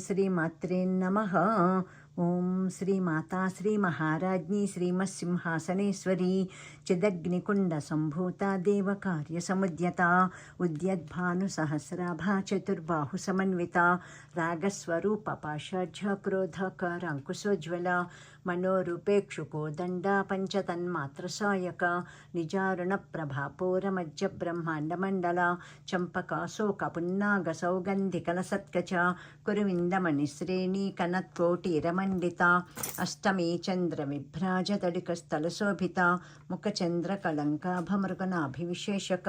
श्रीमात्रे नमः। ఓం శ్రీ మాతా శ్రీ మహారాజ్ఞి శ్రీమత్సింహాసనేశ్వరీ చిదగ్నికుండ సంభూత దేవకార్య సముద్యత ఉద్యద్భాను సహస్రాభా చతుర్బాహు సమన్విత రాగస్వరూప పాషాఢ్య క్రోధకరాంకుశోజ్వల మనోరూపేక్షుకోదండ పంచతన్మాత్రసాయక నిజారుణ ప్రభాపూరమజ్జ బ్రహ్మాండమండల చంపకాశోక పున్నాగ సౌగంధికల సత్కచ కురువిందమణిశ్రేణీ కనత్కోటీరమండిత అష్టమీ చంద్ర విభ్రాజ తడికస్థల స్థలశోభిత ముఖచంద్ర కళంకాభమృగనాభివిశేషక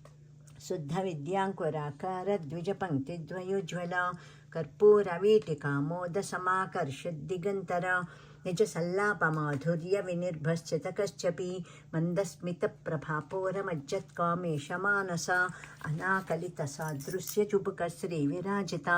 शुद्धविद्याङ्कुराकारद्विजपङ्क्तिद्वयोज्ज्वल कर्पूरवीटिकामोदसमाकर्षुद्दिगन्तर निजसल्लापमाधुर्यविनिर्भश्चितकश्चपि मन्दस्मितप्रभापोरमज्जत्कामेशमानसा अनाकलितसादृश्यचुबुकश्रीविराजिता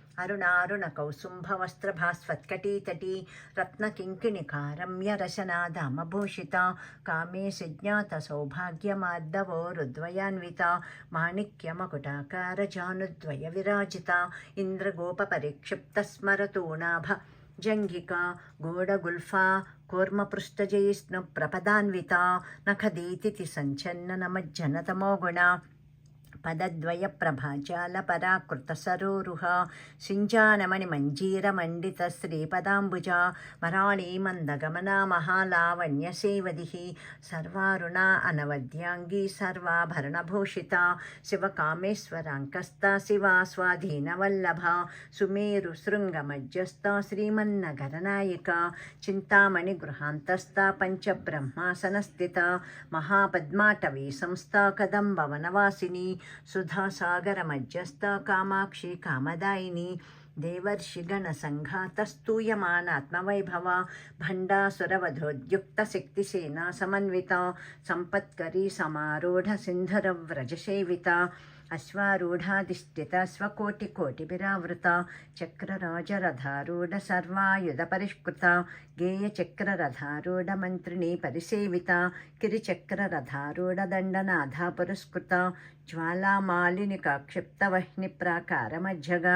బింబ శ్రీన్యక్కారిరదనచ్చద శుద్ధ విద్యాంకురాకార ద్విజపంక్తిద్వయోజ్వల కర్పూరవీటికామోద అరుణారుణ కౌసుంభవస్త్రభాస్వత్కటీతటీ కామే సుజ్ఞాత సౌభాగ్యమార్దవో రుద్వయాన్విత మాణిక్యమకుటాకార జానుద్వయ విరాజిత ఇంద్రగోప పరిక్షిప్త స్మరతూణాభ గోడగుల్ఫా కూర్మపృష్టజయిష్ణు ప్రపదాన్విత నఖదీతిథి సంచన్న నమజ్జనతమో గుణ పదద్వయ ప్రభాజాల పరాకృత సరోరుహ సింజానమణి మంజీర మండిత శ్రీపదాంబుజ మరాళీ మందగమనా మహాలావణ్య సేవది సర్వారుణ అనవద్యాంగీ సర్వాభరణభూషిత శివకామేశ్వరాంకస్త శివా స్వాధీనవల్లభ సుమేరు శృంగమజ్జస్త శ్రీమన్నగరనాయిక చింతామణి గృహాంతస్థ పంచబ్రహ్మాసనస్థిత మహాపద్మాటవీ సంస్థ కదంబవనవాసిని సుధాసాగర మధ్యస్థ కామాక్షి కామదాయిని దేవర్షిగణ సంఘాతస్తూయమానాత్మవైభవ భండాసురవధోద్యుక్త శక్తిసేనా సమన్విత సంపత్కరీ సమారూఢ సింధర వ్రజసేవిత అశ్వారూఢాధిష్ఠిత స్వకోటికోటిభిరావృత చక్రరాజరథారూఢ సర్వాయుధ పరిష్కృత గేయచక్రరథారూఢ మంత్రిణీ పరిసేవిత కిరిచక్రరథారూఢ దండనాథా పురస్కృత జ్వాలామాలినికా క్షిప్తవహ్ని ప్రాకారమజ్జగా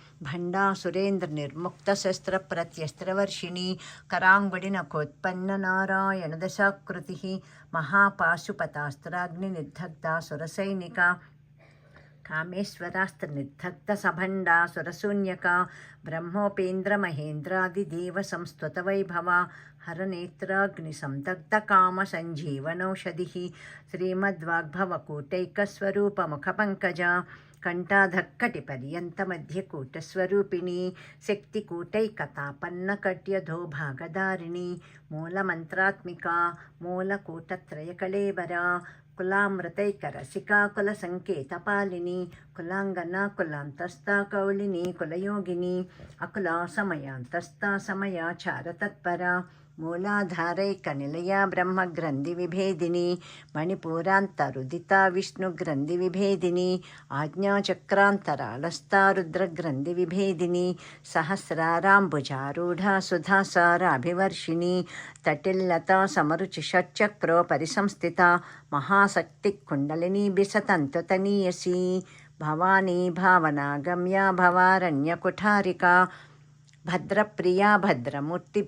భండాసురేంద్ర నిర్ముక్త శస్త్ర ప్రత్యస్త్రవర్షిణి కరాంగుడినకోత్పన్న నారాయణ దశాకృతి మహాపాశుపతాస్త్రాగ్ని నిర్దగ్ధ సురసైనిక కామేశ్వరాస్త్ర నిర్ధక్త సభండా సురశూన్యక బ్రహ్మోపేంద్ర మహేంద్రాది దేవ సంస్తుత వైభవ హరనేత్రాగ్ని సంతగ్ధ కామ సంజీవనౌషధి శ్రీమద్వాగ్భవ కూటైకస్వరూప ముఖ పంకజ కంఠాధక్కటి పర్యంత మధ్య కూటస్వరూపిణి శక్తికూటైకతాపన్న కట్యధో భాగదారిణి మూలమంత్రాత్మిక మూలకూటత్రయకళేబర కులామృతైకరసికా కుల సంకేతపాలిని కులాంగన కులాంతస్థ కౌళిని కులయోగిని అకుల సమయాంతస్థ సమయాచార తత్పర మూలాధారైక నిలయ బ్రహ్మగ్రంథి విభేదిని మణిపూరాంతరుదిత విష్ణుగ్రంథి విభేదిని ఆజ్ఞాచక్రాంతరాళస్థ రుద్రగ్రంథి విభేదిని సహస్రారాంబుజారూఢ సుధాసారాభివర్షిణి తటిల్లత సమరుచి షట్చక్రో పరిసంస్థిత మహాశక్తి కుండలిని బిసతంతుతనీయసి భవానీ భావనా గమ్యా భవారణ్యకుఠారికా భద్రప్రియా భద్రమూర్తి భక్త भद्रप्रिया भक्ति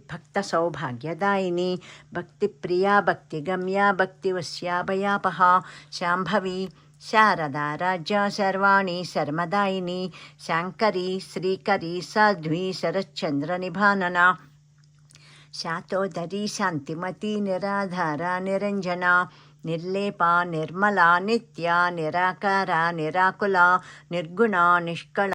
भक्तिप्रिया, भक्तिगम्या भक्तिवश्याभयापहा शांभवी शारदा, राजा सर्वाणी सर्मदायिनी शाङ्करी, श्रीकरी, साध्वी शरच्चन्द्रनिभानना शातोदरी शांतिमती निराधारा निरंजना निर्लेपा, निर्मला, नित्या, निराकारा, निराकुला, निर्गुणा, निष्कला।